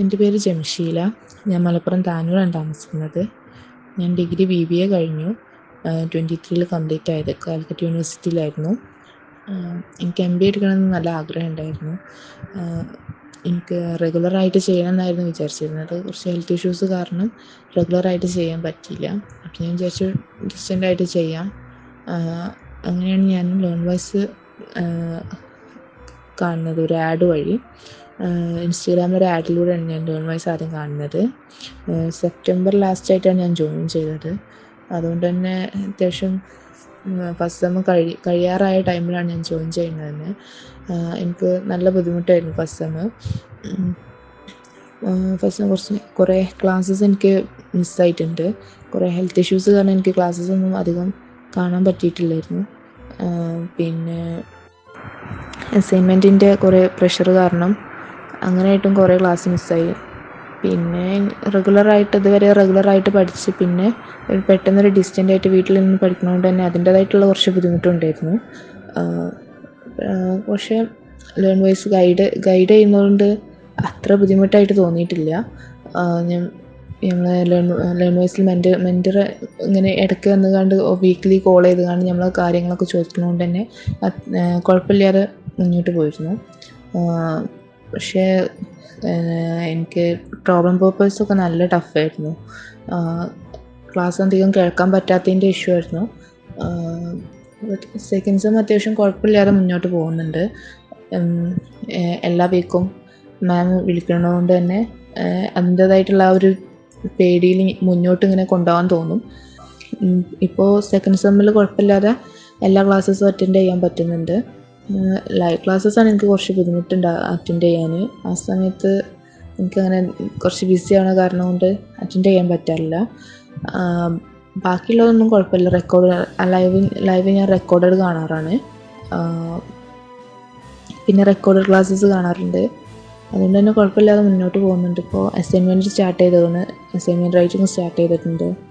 എന്റെ പേര് ജംഷീല. ഞാൻ മലപ്പുറം താനൂരാണ് താമസിക്കുന്നത്. ഞാൻ ഡിഗ്രി ബി ബി എ കഴിഞ്ഞു. ട്വന്റി ത്രീയിൽ കംപ്ലീറ്റ് ആയത്. കാലിക്കറ്റ് യൂണിവേഴ്സിറ്റിയിലായിരുന്നു. എനിക്ക് എം ബി എ എടുക്കണമെന്ന് നല്ല ആഗ്രഹം ഉണ്ടായിരുന്നു. എനിക്ക് റെഗുലറായിട്ട് ചെയ്യണം എന്നായിരുന്നു വിചാരിച്ചിരുന്നത്. കുറച്ച് ഹെൽത്ത് ഇഷ്യൂസ് കാരണം റെഗുലറായിട്ട് ചെയ്യാൻ പറ്റിയില്ല. അപ്പോൾ ഞാൻ വിചാരിച്ചു ഡിസ്റ്റന്റായിട്ട് ചെയ്യാം. അങ്ങനെയാണ് ഞാൻ ലോൺ വൈസ് കാണുന്നത് ഒരു ആഡ് വഴി. ഇൻസ്റ്റഗ്രാമിൽ ഒരു ആഡിലൂടെയാണ് ഞാൻ ലേൺ വൈസ് ആദ്യം കാണുന്നത് സെപ്റ്റംബർ ലാസ്റ്റ് ആയിട്ടാണ് ഞാൻ ജോയിൻ ചെയ്തത്. അതുകൊണ്ട് തന്നെ അത്യാവശ്യം ഫസ്റ്റ് സെം കഴി കഴിയാറായ ടൈമിലാണ് ഞാൻ ജോയിൻ ചെയ്യുന്നത് തന്നെ എനിക്ക് നല്ല ബുദ്ധിമുട്ടായിരുന്നു ഫസ്റ്റ് സെം ഫസ്റ്റ് കുറച്ച് കുറേ ക്ലാസ്സസ് എനിക്ക് മിസ്സായിട്ടുണ്ട് കുറേ ഹെൽത്ത് ഇഷ്യൂസ് കാരണം എനിക്ക് ക്ലാസ്സസ് ഒന്നും അധികം കാണാൻ പറ്റിയിട്ടില്ലായിരുന്നു. പിന്നെ അസൈൻമെന്റിന്റെ കുറേ പ്രഷർ കാരണം അങ്ങനെയായിട്ടും കുറേ ക്ലാസ് മിസ്സായി പിന്നെ റെഗുലറായിട്ട് ഇതുവരെ റെഗുലറായിട്ട് പഠിച്ച് പിന്നെ ഒരു പെട്ടെന്നൊരു ഡിസ്റ്റന്റ് ആയിട്ട് വീട്ടിൽ നിന്ന് പഠിക്കുന്നതുകൊണ്ട് തന്നെ അതിന്റേതായിട്ടുള്ള കുറച്ച് ബുദ്ധിമുട്ടുണ്ടായിരുന്നു. പക്ഷേ ലേൺ വൈസ് ഗൈഡ് ഗൈഡ് ചെയ്യുന്നതുകൊണ്ട് അത്ര ബുദ്ധിമുട്ടായിട്ട് തോന്നിയിട്ടില്ല. ഞാൻ ഞങ്ങൾ ലേൺ ലേൺ വൈസിൽ മെന്റർ മെന്റർ ഇങ്ങനെ ഇടയ്ക്ക് വന്ന് കണ്ട് വീക്ക്ലി കോൾ ചെയ്ത് കണ്ട് നമ്മൾ കാര്യങ്ങളൊക്കെ ചോദിക്കുന്നതുകൊണ്ട് തന്നെ കുഴപ്പമില്ലാതെ മുന്നോട്ട് പോയിരുന്നു. പക്ഷേ എനിക്ക് പ്രോബ്ലം പേപ്പേഴ്സൊക്കെ നല്ല ടഫായിരുന്നു ക്ലാസ് അധികം കേൾക്കാൻ പറ്റാത്തതിന്റെ ഇഷ്യൂ ആയിരുന്നു. സെക്കൻഡ് സെം അത്യാവശ്യം കുഴപ്പമില്ലാതെ മുന്നോട്ട് പോകുന്നുണ്ട്. എല്ലാ വീക്കും മാം വിളിക്കണതുകൊണ്ട് തന്നെ അതിന്റേതായിട്ടുള്ള ആ ഒരു പേടിയിൽ മുന്നോട്ട് ഇങ്ങനെ കൊണ്ടുപോകാൻ തോന്നും. ഇപ്പോൾ സെക്കൻഡ് സെമ്മിൽ കുഴപ്പമില്ലാതെ എല്ലാ ക്ലാസ്സസും അറ്റൻഡ് ചെയ്യാൻ പറ്റുന്നുണ്ട്. ലൈവ് ആണ് എനിക്ക് കുറച്ച് ബുദ്ധിമുട്ടുണ്ട് അറ്റൻഡ് ചെയ്യാൻ. ആ സമയത്ത് എനിക്കങ്ങനെ കുറച്ച് ബിസി ആവണ കാരണം കൊണ്ട് അറ്റൻഡ് ചെയ്യാൻ പറ്റാറില്ല. ബാക്കിയുള്ളതൊന്നും കുഴപ്പമില്ല. റെക്കോർഡ് ലൈവ് ലൈവ് ഞാൻ റെക്കോർഡഡ് കാണാറാണ്. പിന്നെ റെക്കോർഡഡ് ക്ലാസ്സസ് കാണാറുണ്ട്. അതുകൊണ്ട് തന്നെ കുഴപ്പമില്ലാതെ മുന്നോട്ട് പോകുന്നുണ്ട്. ഇപ്പോൾ അസൈൻമെന്റ് സ്റ്റാർട്ട് ചെയ്തതാണ് അസൈൻമെന്റ് റൈറ്റിംഗ് സ്റ്റാർട്ട് ചെയ്തിട്ടുണ്ട്.